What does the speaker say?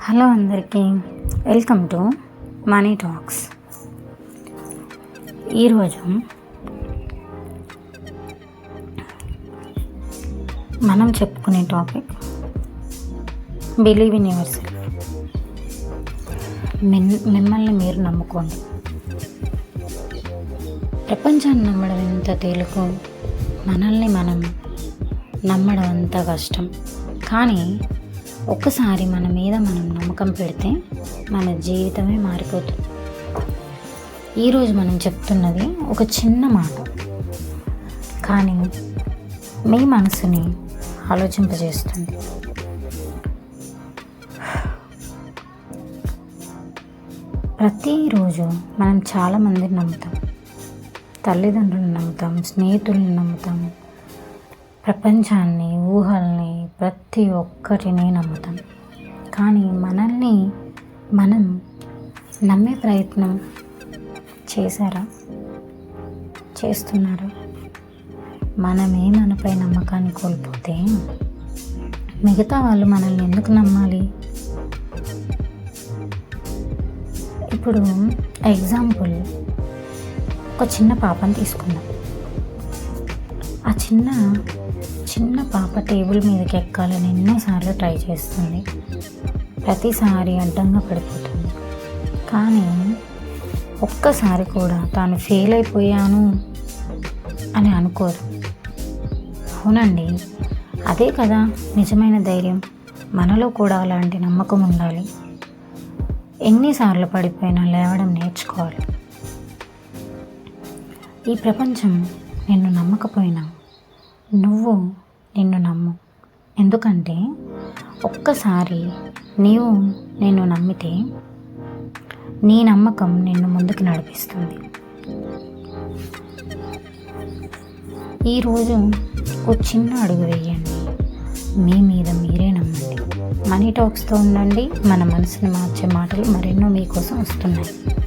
Hello అందరికీ welcome to money talks. ఈరోజు మనం చెప్పుకునే topic believe in your self. మిమ్మల్ని మీరు నమ్ముకోండి. ప్రపంచాన్ని నమ్మడం ఎంత తేలికో మనల్ని మనం నమ్మడం అంత కష్టం. కానీ ఒక్కసారి మన మీద మనం నమ్మకం పెడితే మన జీవితమే మారిపోతుంది. ఈరోజు మనం చెప్తున్నది ఒక చిన్న మాట. కానీ మీ మనసుని ఆలోచింపజేస్తుంది. ప్రతిరోజు మనం చాలామందిని నమ్ముతాం. తల్లిదండ్రులను నమ్ముతాం స్నేహితులను నమ్ముతాం. ప్రపంచాన్ని ఊహల్ని ప్రతి ఒక్కటిని నమ్ముతాం. కానీ మనల్ని మనం నమ్మే ప్రయత్నం చేశారా? చేస్తున్నారా? మనమే మనపై నమ్మకాన్ని కోల్పోతే మిగతా వాళ్ళు మనల్ని ఎందుకు నమ్మాలి? ఇప్పుడు ఎగ్జాంపుల్ ఒక చిన్న పాపను తీసుకుందాం. ఆ చిన్న చిన్న పాప టేబుల్ మీదకి ఎక్కాలని ఎన్నోసార్లు ట్రై చేస్తుంది. ప్రతిసారి అడ్డంగా పడిపోతుంది. కానీ ఒక్కసారి కూడా తాను ఫెయిల్ అయిపోయాను అని అనుకోరు. అవునండి అదే కదా నిజమైన ధైర్యం. మనలో కూడా అలాంటి నమ్మకం ఉండాలి. ఎన్నిసార్లు పడిపోయినా లేవడం నేర్చుకోవాలి. ఈ ప్రపంచం నిన్ను నమ్మకపోయినా నువ్వు నిన్ను నమ్ము. ఎందుకంటే ఒక్కసారి నీవు నిన్ను నమ్మితే నీ నమ్మకం నిన్ను ముందుకు నడిపిస్తుంది. ఈరోజు ఒక చిన్న అడుగు వేయండి. మీ మీద మీరే నమ్మండి. మనీ టాక్స్తో ఉండండి. మన మనసుని మార్చే మాటలు మరెన్నో మీకోసం వస్తున్నాయి.